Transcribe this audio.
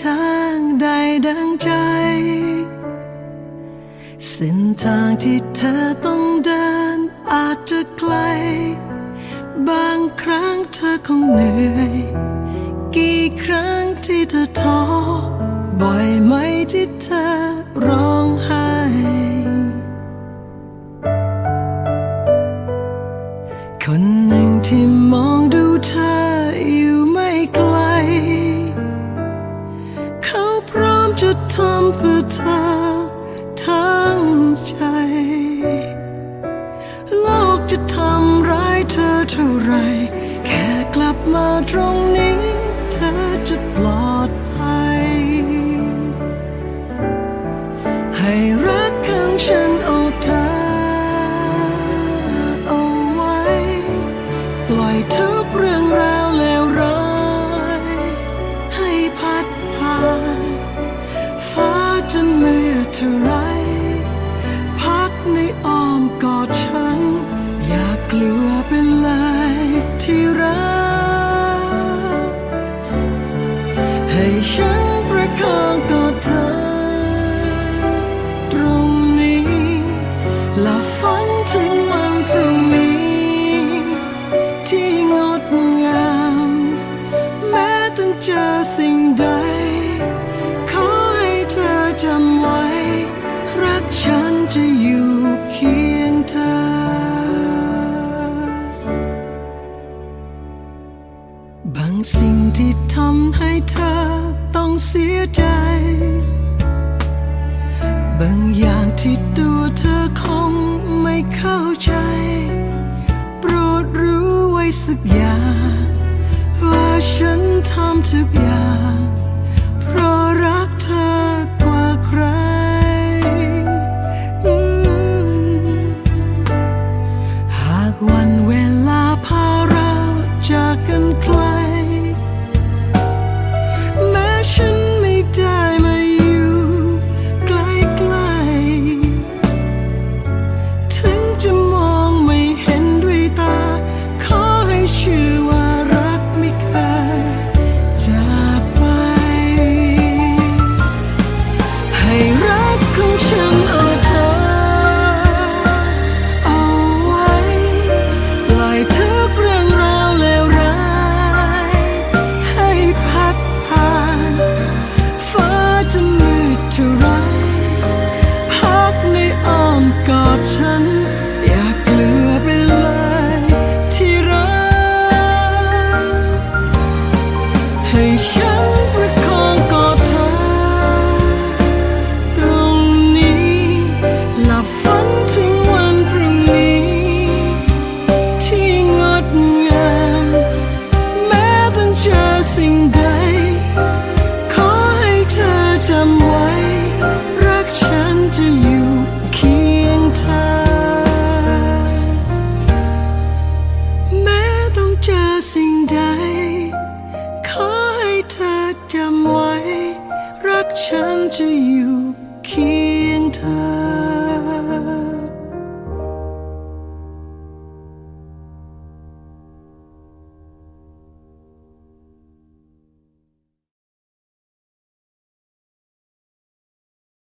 ทางใดดังใจ เส้นทางที่เธอต้องเดินอาจจะไกล บางครั้งเธอคงเหนื่อย กี่ครั้งที่เธอท้อบ่อยไหมที่ เท่าไร แค่กลับมาตรงนี้เธอจะปลอดภัย ให้รักของฉันเอาเธอเอาไว้ ปล่อยทุกเรื่องราวเลวร้าย ให้พัดผ่านฟ้าจะมืดเท่าไร ที่รัก ให้ฉันประคองกอดเธอ ตรงนี้และฝันถึงวันพรุ่งนี้ ที่งดงาม แม้ต้องเจอสิ่งใด ขอให้เธอจำไว้ รักฉันจะอยู่เคียง บางสิ่งที่ทำให้เธอต้องเสียใจ บางอย่างที่ตัวเธอคงไม่เข้าใจ โปรดรู้ไว้สักอย่าง ว่าฉันทำทุกอย่าง เจอสิ่งใด ขอให้เธอจำไว้ รักฉันจะอยู่เคียงเธอ